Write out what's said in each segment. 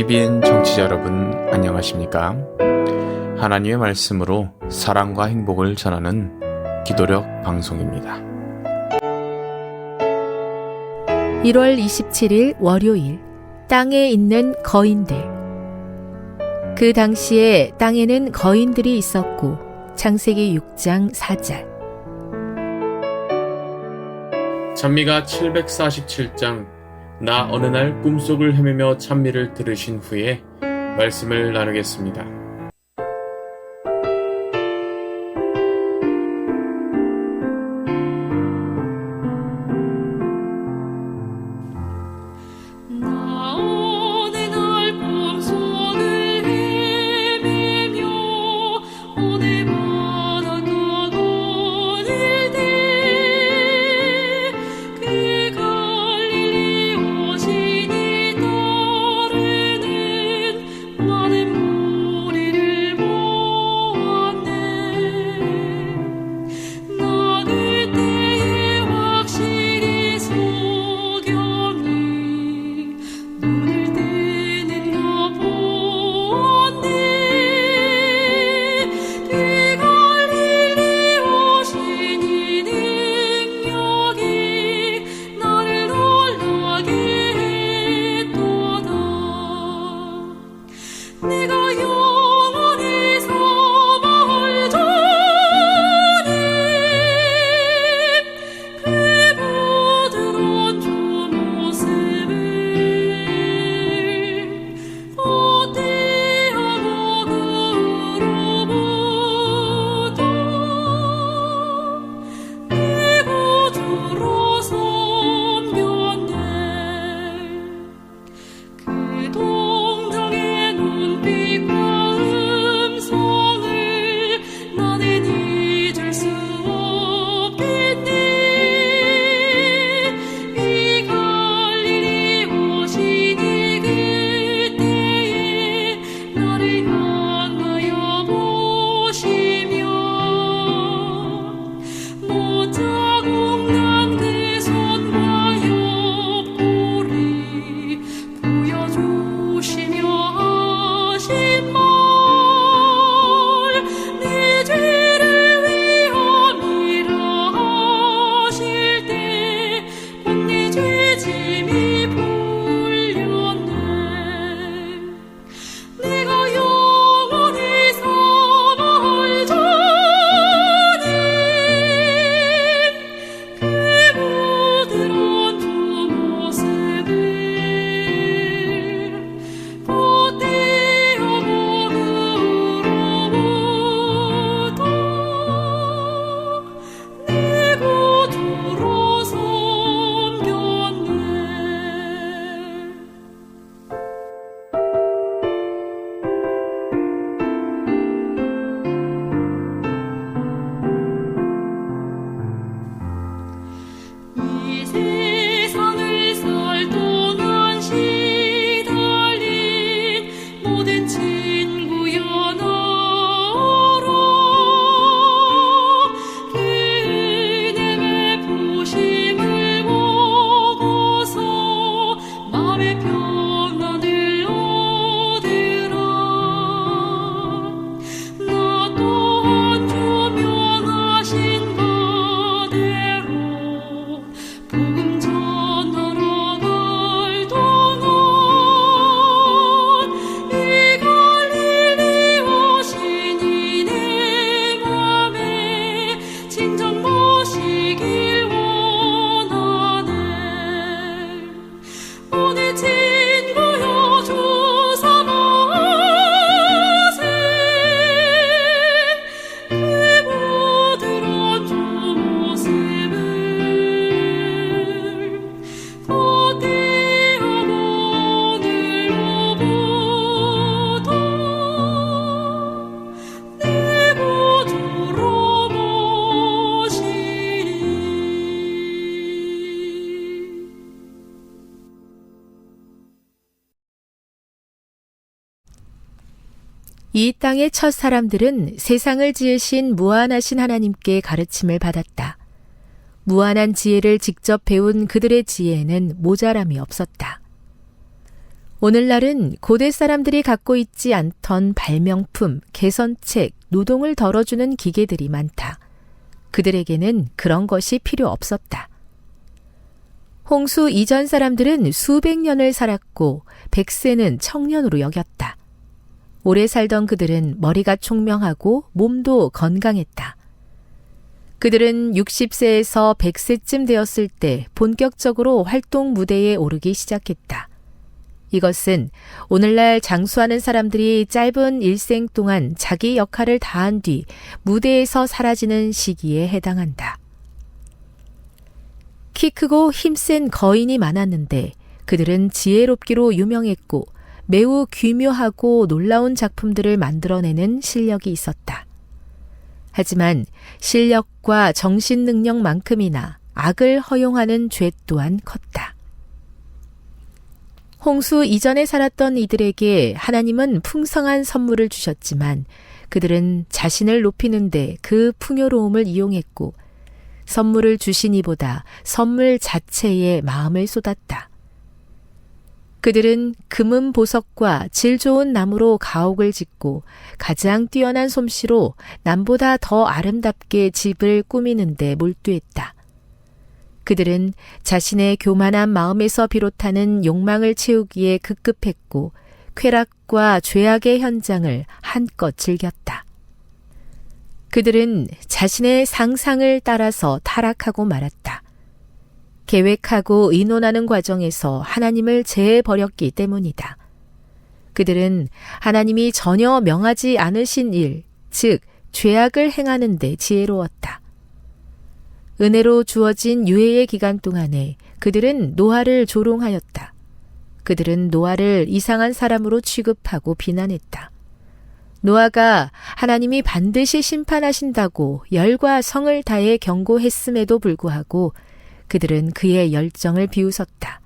CBN 정치자 여러분 안녕하십니까? 하나님의 말씀으로 사랑과 행복을 전하는 기도력 방송입니다. 1월 27일 월요일 땅에 있는 거인들 그 당시에 땅에는 거인들이 있었고 창세기 6장 4절 찬미가 747장 나 어느 날 꿈속을 헤매며 찬미를 들으신 후에 말씀을 나누겠습니다. 이 땅의 첫 사람들은 세상을 지으신 무한하신 하나님께 가르침을 받았다. 무한한 지혜를 직접 배운 그들의 지혜에는 모자람이 없었다. 오늘날은 고대 사람들이 갖고 있지 않던 발명품, 개선책, 노동을 덜어주는 기계들이 많다. 그들에게는 그런 것이 필요 없었다. 홍수 이전 사람들은 수백 년을 살았고 백세는 청년으로 여겼다. 오래 살던 그들은 머리가 총명하고 몸도 건강했다. 그들은 60세에서 100세쯤 되었을 때 본격적으로 활동 무대에 오르기 시작했다. 이것은 오늘날 장수하는 사람들이 짧은 일생 동안 자기 역할을 다한 뒤 무대에서 사라지는 시기에 해당한다. 키 크고 힘센 거인이 많았는데 그들은 지혜롭기로 유명했고 매우 귀묘하고 놀라운 작품들을 만들어내는 실력이 있었다. 하지만 실력과 정신 능력만큼이나 악을 허용하는 죄 또한 컸다. 홍수 이전에 살았던 이들에게 하나님은 풍성한 선물을 주셨지만 그들은 자신을 높이는데 그 풍요로움을 이용했고 선물을 주신 이보다 선물 자체에 마음을 쏟았다. 그들은 금은 보석과 질 좋은 나무로 가옥을 짓고 가장 뛰어난 솜씨로 남보다 더 아름답게 집을 꾸미는데 몰두했다. 그들은 자신의 교만한 마음에서 비롯하는 욕망을 채우기에 급급했고 쾌락과 죄악의 현장을 한껏 즐겼다. 그들은 자신의 상상을 따라서 타락하고 말았다. 계획하고 의논하는 과정에서 하나님을 제해버렸기 때문이다. 그들은 하나님이 전혀 명하지 않으신 일, 즉, 죄악을 행하는데 지혜로웠다. 은혜로 주어진 유예의 기간 동안에 그들은 노아를 조롱하였다. 그들은 노아를 이상한 사람으로 취급하고 비난했다. 노아가 하나님이 반드시 심판하신다고 열과 성을 다해 경고했음에도 불구하고 그들은 그의 열정을 비웃었다.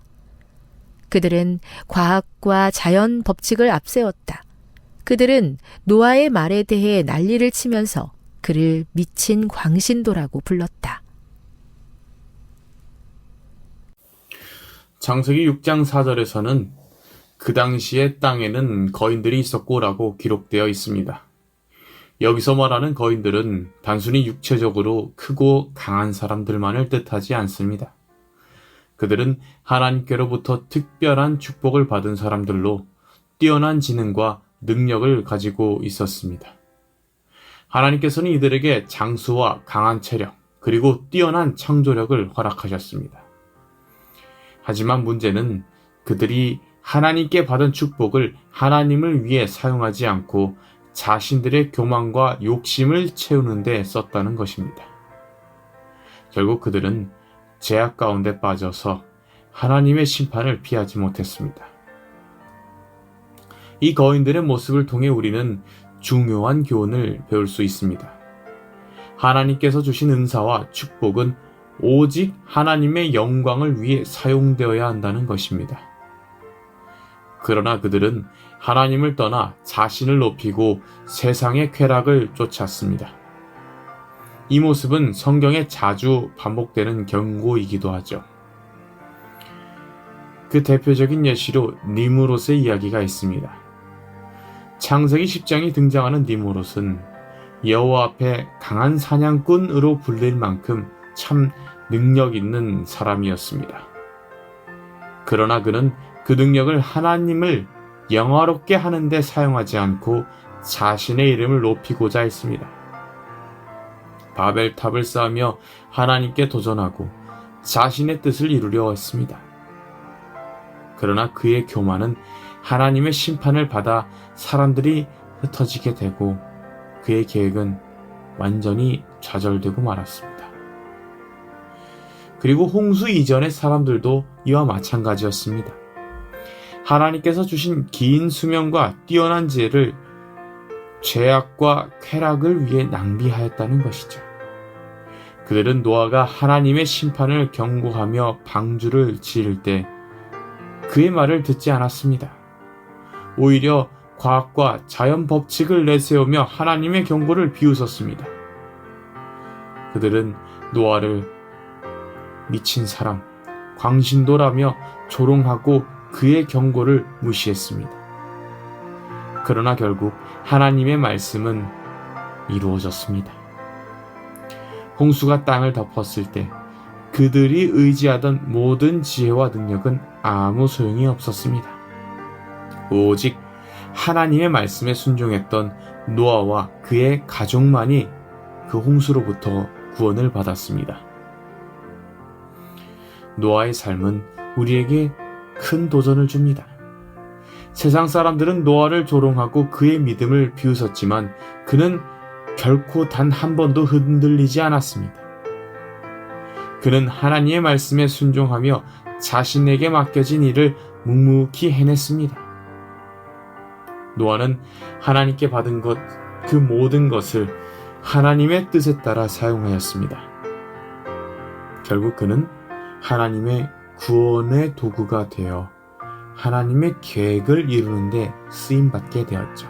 그들은 과학과 자연 법칙을 앞세웠다. 그들은 노아의 말에 대해 난리를 치면서 그를 미친 광신도라고 불렀다. 창세기 6장 4절에서는 그 당시에 땅에는 거인들이 있었고라고 기록되어 있습니다. 여기서 말하는 거인들은 단순히 육체적으로 크고 강한 사람들만을 뜻하지 않습니다. 그들은 하나님께로부터 특별한 축복을 받은 사람들로 뛰어난 지능과 능력을 가지고 있었습니다. 하나님께서는 이들에게 장수와 강한 체력, 그리고 뛰어난 창조력을 허락하셨습니다. 하지만 문제는 그들이 하나님께 받은 축복을 하나님을 위해 사용하지 않고 자신들의 교만과 욕심을 채우는 데 썼다는 것입니다. 결국 그들은 죄악 가운데 빠져서 하나님의 심판을 피하지 못했습니다. 이 거인들의 모습을 통해 우리는 중요한 교훈을 배울 수 있습니다. 하나님께서 주신 은사와 축복은 오직 하나님의 영광을 위해 사용되어야 한다는 것입니다. 그러나 그들은 하나님을 떠나 자신을 높이고 세상의 쾌락을 쫓았습니다. 이 모습은 성경에 자주 반복되는 경고이기도 하죠. 그 대표적인 예시로 니무롯의 이야기가 있습니다. 창세기 10장이 등장하는 니무롯은 여호와 앞에 강한 사냥꾼으로 불릴 만큼 참 능력 있는 사람이었습니다. 그러나 그는 그 능력을 하나님을 영화롭게 하는데 사용하지 않고 자신의 이름을 높이고자 했습니다. 바벨탑을 쌓으며 하나님께 도전하고 자신의 뜻을 이루려 했습니다. 그러나 그의 교만은 하나님의 심판을 받아 사람들이 흩어지게 되고 그의 계획은 완전히 좌절되고 말았습니다. 그리고 홍수 이전의 사람들도 이와 마찬가지였습니다. 하나님께서 주신 긴 수명과 뛰어난 지혜를 죄악과 쾌락을 위해 낭비하였다는 것이죠. 그들은 노아가 하나님의 심판을 경고하며 방주를 지을 때 그의 말을 듣지 않았습니다. 오히려 과학과 자연 법칙을 내세우며 하나님의 경고를 비웃었습니다. 그들은 노아를 미친 사람, 광신도라며 조롱하고 그의 경고를 무시했습니다. 그러나 결국 하나님의 말씀은 이루어졌습니다. 홍수가 땅을 덮었을 때 그들이 의지하던 모든 지혜와 능력은 아무 소용이 없었습니다. 오직 하나님의 말씀에 순종했던 노아와 그의 가족만이 그 홍수로부터 구원을 받았습니다. 노아의 삶은 우리에게 큰 도전을 줍니다. 세상 사람들은 노아를 조롱하고 그의 믿음을 비웃었지만 그는 결코 단 한 번도 흔들리지 않았습니다. 그는 하나님의 말씀에 순종하며 자신에게 맡겨진 일을 묵묵히 해냈습니다. 노아는 하나님께 받은 것, 그 모든 것을 하나님의 뜻에 따라 사용하였습니다. 결국 그는 하나님의 구원의 도구가 되어 하나님의 계획을 이루는데 쓰임받게 되었죠.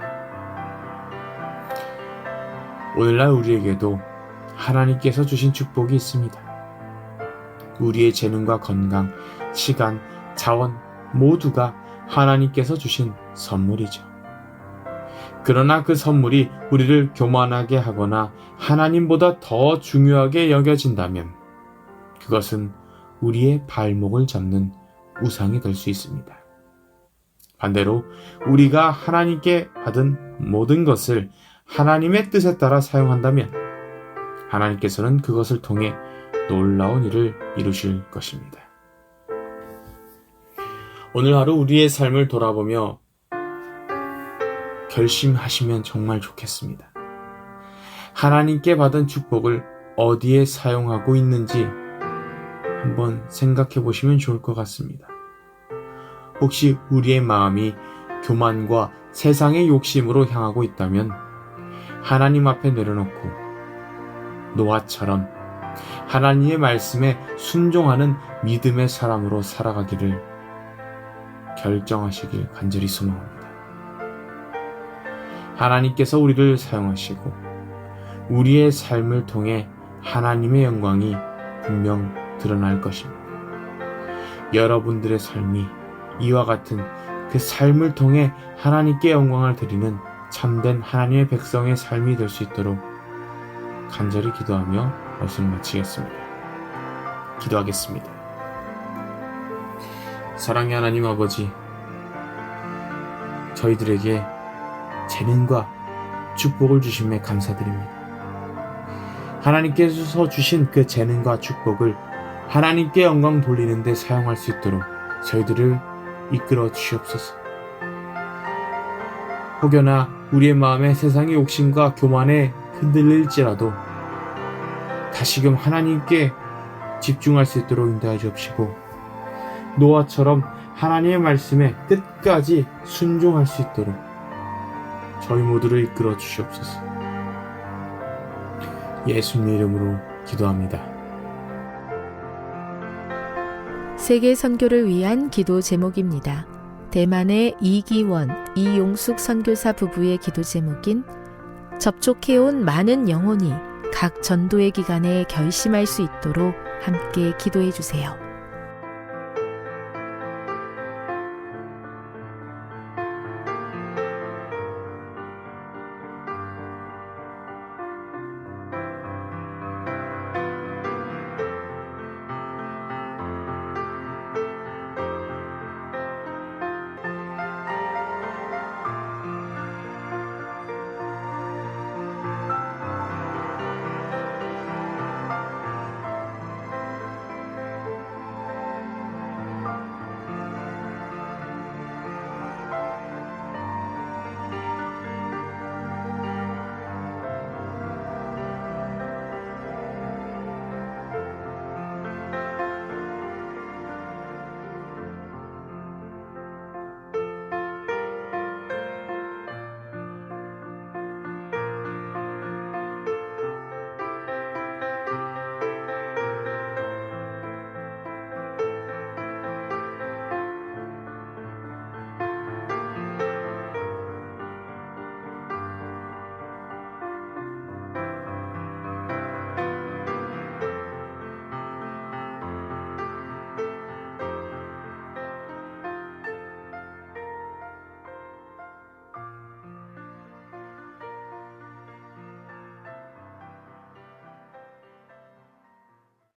오늘날 우리에게도 하나님께서 주신 축복이 있습니다. 우리의 재능과 건강, 시간, 자원 모두가 하나님께서 주신 선물이죠. 그러나 그 선물이 우리를 교만하게 하거나 하나님보다 더 중요하게 여겨진다면 그것은 우리의 발목을 잡는 우상이 될 수 있습니다. 반대로 우리가 하나님께 받은 모든 것을 하나님의 뜻에 따라 사용한다면 하나님께서는 그것을 통해 놀라운 일을 이루실 것입니다. 오늘 하루 우리의 삶을 돌아보며 결심하시면 정말 좋겠습니다. 하나님께 받은 축복을 어디에 사용하고 있는지 한번 생각해 보시면 좋을 것 같습니다. 혹시 우리의 마음이 교만과 세상의 욕심으로 향하고 있다면 하나님 앞에 내려놓고 노아처럼 하나님의 말씀에 순종하는 믿음의 사람으로 살아가기를 결정하시길 간절히 소망합니다. 하나님께서 우리를 사용하시고 우리의 삶을 통해 하나님의 영광이 분명 드러날 것입니다. 여러분들의 삶이 이와 같은 그 삶을 통해 하나님께 영광을 드리는 참된 하나님의 백성의 삶이 될 수 있도록 간절히 기도하며 말씀을 마치겠습니다. 기도하겠습니다. 사랑의 하나님 아버지, 저희들에게 재능과 축복을 주심에 감사드립니다. 하나님께서 주신 그 재능과 축복을 하나님께 영광 돌리는데 사용할 수 있도록 저희들을 이끌어 주시옵소서. 혹여나 우리의 마음에 세상의 욕심과 교만에 흔들릴지라도 다시금 하나님께 집중할 수 있도록 인도해 주옵시고 노아처럼 하나님의 말씀에 끝까지 순종할 수 있도록 저희 모두를 이끌어 주시옵소서. 예수님 이름으로 기도합니다. 세계 선교를 위한 기도 제목입니다. 대만의 이기원, 이용숙 선교사 부부의 기도 제목인 접촉해온 많은 영혼이 각 전도의 기간에 결심할 수 있도록 함께 기도해 주세요.